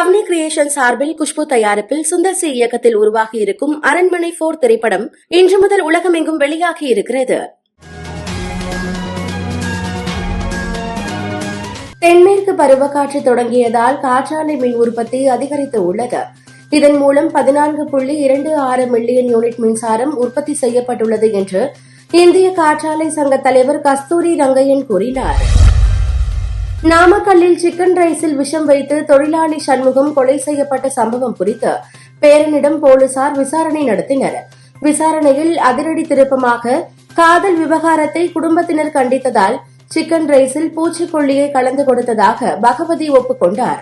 அவனி creation சார்பில் குஷ்பு தயாரிப்பில் Sundar C இயக்கத்தில் உருவாகி இருக்கும் அரண்மனை போர் திரைப்படம் இன்று முதல் உலகமெங்கும் வெளியாகி இருக்கிறது. தென்மேற்கு பருவக்காற்று தொடங்கியதால் காற்றாலை மின் உற்பத்தி அதிகரித்து உள்ளது. இதன் மூலம் பதினான்கு புள்ளி இரண்டு ஆறு மில்லியன் யூனிட் மின்சாரம் உற்பத்தி செய்யப்பட்டுள்ளது என்று இந்திய காற்றாலை சங்க தலைவர் கஸ்தூரி ரங்கையன் கூறினார். நாமக்கல்லில் சிக்கன் ரைஸில் விஷம் வைத்து தொழிலாளி சண்முகம் கொலை செய்யப்பட்ட சம்பவம் குறித்து பேரனிடம் போலீசார் விசாரணை நடத்தினர். விசாரணையில் அதிரடி திருப்பமாக காதல் விவகாரத்தை குடும்பத்தினர் கண்டித்ததால் சிக்கன் ரைஸில் பூச்சிக்கொல்லியை கலந்து கொடுத்ததாக பகவதி ஒப்புக்கொண்டார்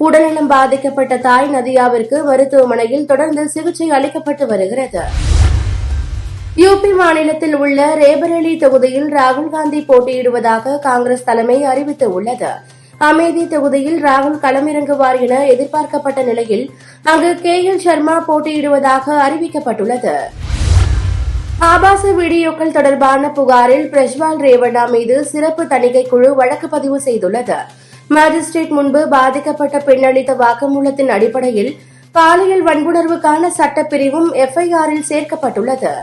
உடல்நலம் பாதிக்கப்பட்ட தாய் நதியாவிற்கு மருத்துவமனையில் தொடர்ந்து சிகிச்சை அளிக்கப்பட்டு வருகிறது. யூபி மாநிலத்தில் உள்ள ரேபரேலி தொகுதியில் ராகுல் காந்தி போட்டியிடுவதாக காங்கிரஸ் தலைமை அறிவித்துள்ளது. அமேதி தொகுதியில் ராகுல் களமிறங்குவார் என எதிர்பார்க்கப்பட்ட நிலையில் அங்கு கே எல் சர்மா போட்டியிடுவதாக அறிவிக்கப்பட்டுள்ளது. ஆபாச வீடியோக்கள் தொடர்பான புகாரில் பிரஜ்வால் ரேவண்ணா மீது சிறப்பு தணிக்கை குழு வழக்கு பதிவு செய்துள்ளது. மாஜிஸ்ட்ரேட் முன்பு பாதிக்கப்பட்ட பெண் அளித்த வாக்குமூலத்தின் அடிப்படையில் பாலியல் வன்புணர்வுக்கான சட்டப்பிரிவும் எஃப்ஐஆரில் சேர்க்கப்பட்டுள்ளது.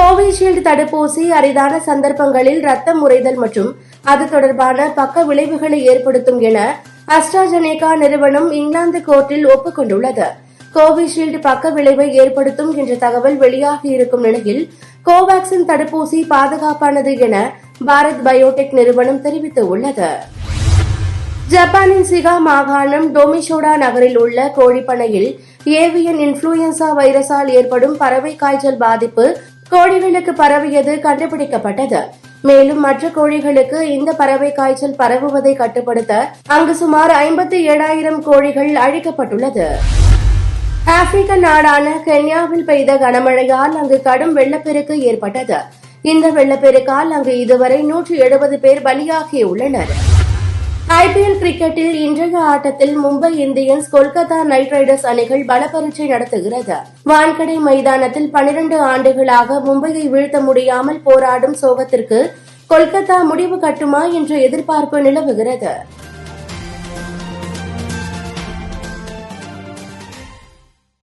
கோவிஷீல்டு தடுப்பூசி அரிதான சந்தர்ப்பங்களில் ரத்தம் முறைதல் மற்றும் அது தொடர்பான பக்க விளைவுகளை ஏற்படுத்தும் என அஸ்ட்ராஜெனேகா நிறுவனம் இங்கிலாந்து கோர்ட்டில் ஒப்புக்கொண்டுள்ளது. கோவிஷீல்டு பக்க விளைவை ஏற்படுத்தும் என்ற தகவல் வெளியாகி இருக்கும் நிலையில் கோவாக்சின் தடுப்பூசி பாதுகாப்பானது என பாரத் பயோடெக் நிறுவனம் தெரிவித்துள்ளது. ஜப்பானின் சிகா மாகாணம் டொமிஷோடா நகரில் உள்ள கோழிப்பனையில் ஏவியன் இன்ஃபுளுயன்சா வைரஸால் ஏற்படும் பறவை காய்ச்சல் பாதிப்பு கோழிகளுக்கு பரவியது கண்டுபிடிக்கப்பட்டது. மேலும் மற்ற கோழிகளுக்கு இந்த பறவை காய்ச்சல் பரவுவதை கட்டுப்படுத்த அங்கு சுமார் ஐம்பத்தி ஏழாயிரம் கோழிகள் அழிக்கப்பட்டுள்ளது. ஆப்பிரிக்க நாடான கென்யாவில் பெய்த கனமழையால் அங்கு கடும் வெள்ளப்பெருக்கு ஏற்பட்டது. இந்த வெள்ளப்பெருக்கால் அங்கு இதுவரை நூற்றி எழுபது பேர் பலியாகியுள்ளனர். ஐபிஎல் கிரிக்கெட்டில் இன்றைய ஆட்டத்தில் Mumbai Indians Kolkata Knight Riders அணிகள் பலப்பரீட்சை நடத்துகிறது. வான்கடை மைதானத்தில் பனிரண்டு ஆண்டுகளாக மும்பையை வீழ்த்த முடியாமல் போராடும் சோகத்திற்கு கொல்கத்தா முடிவு கட்டுமா என்ற எதிர்பார்ப்பு நிலவுகிறது.